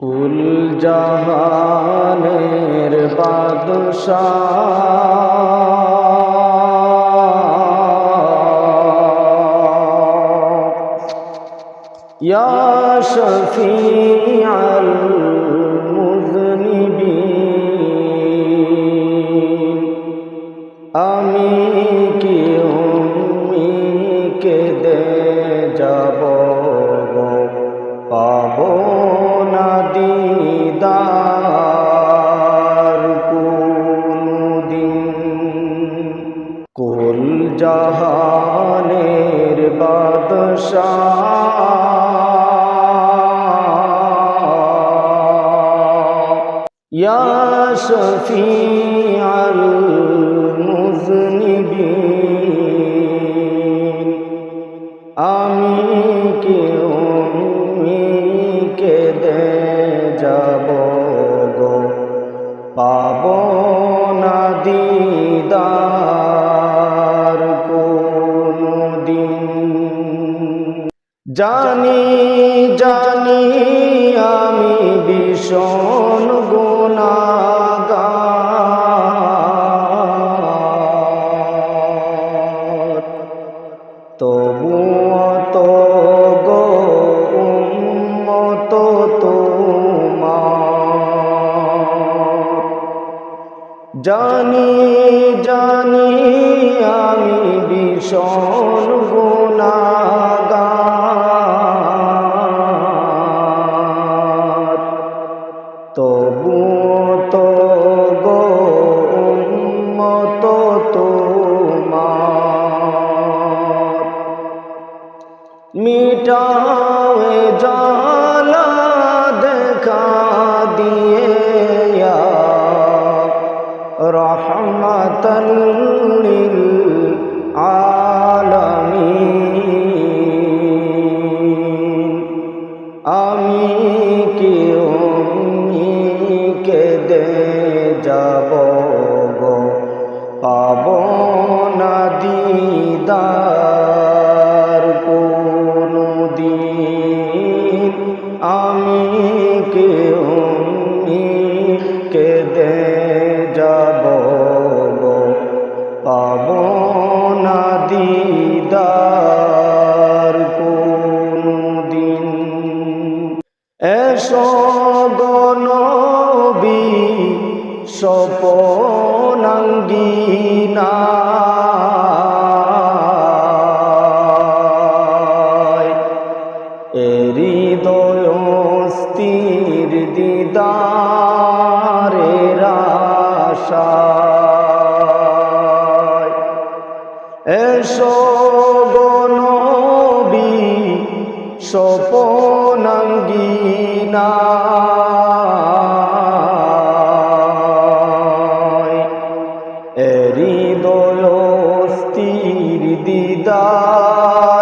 কুল জাহানের বাদশাহ। ইয়া শফিআল মুযনিবিন। আমি আমি কি দে যাব গো পাব না দিদার কোনদিন জানি জানি আমি ভীষণ গুণাগার। তবুও তো গো উম্মত তোমার। জানি জানি আমি ভীষণ গুণাগার জালা দেখা দিয়ে রহমতন গনবী সপনাঙ্গিনা হৃদয় স্থির দিদারের আশায় এসো সপনাঙ্গিনা হৃদয় স্থির দিদারের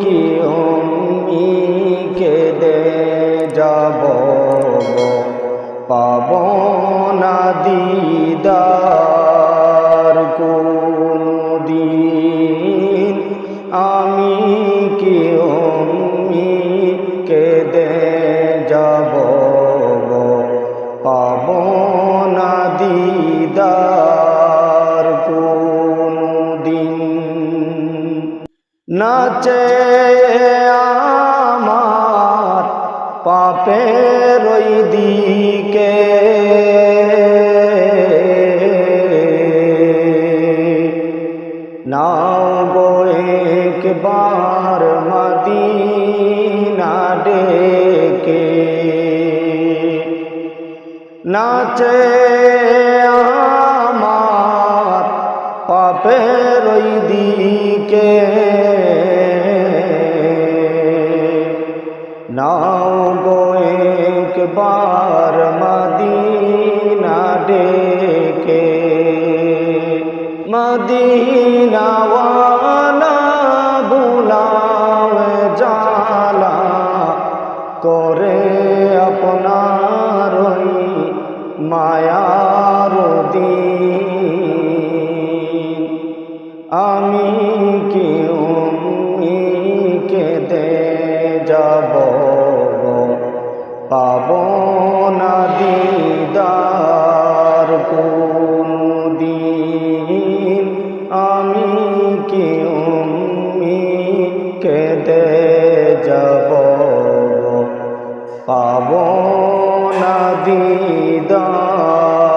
কি অম্মিকে দে যাব পাব না দিদার নাচে আমার পাপের ওই দিকে। নাও গো একবার মদিনা ডেকে। নাচে বার মদিনা ডেকে। মদিনাওয়ালা করে আপনার মায়ার দিন। আমি কেউ পাব না দিদার।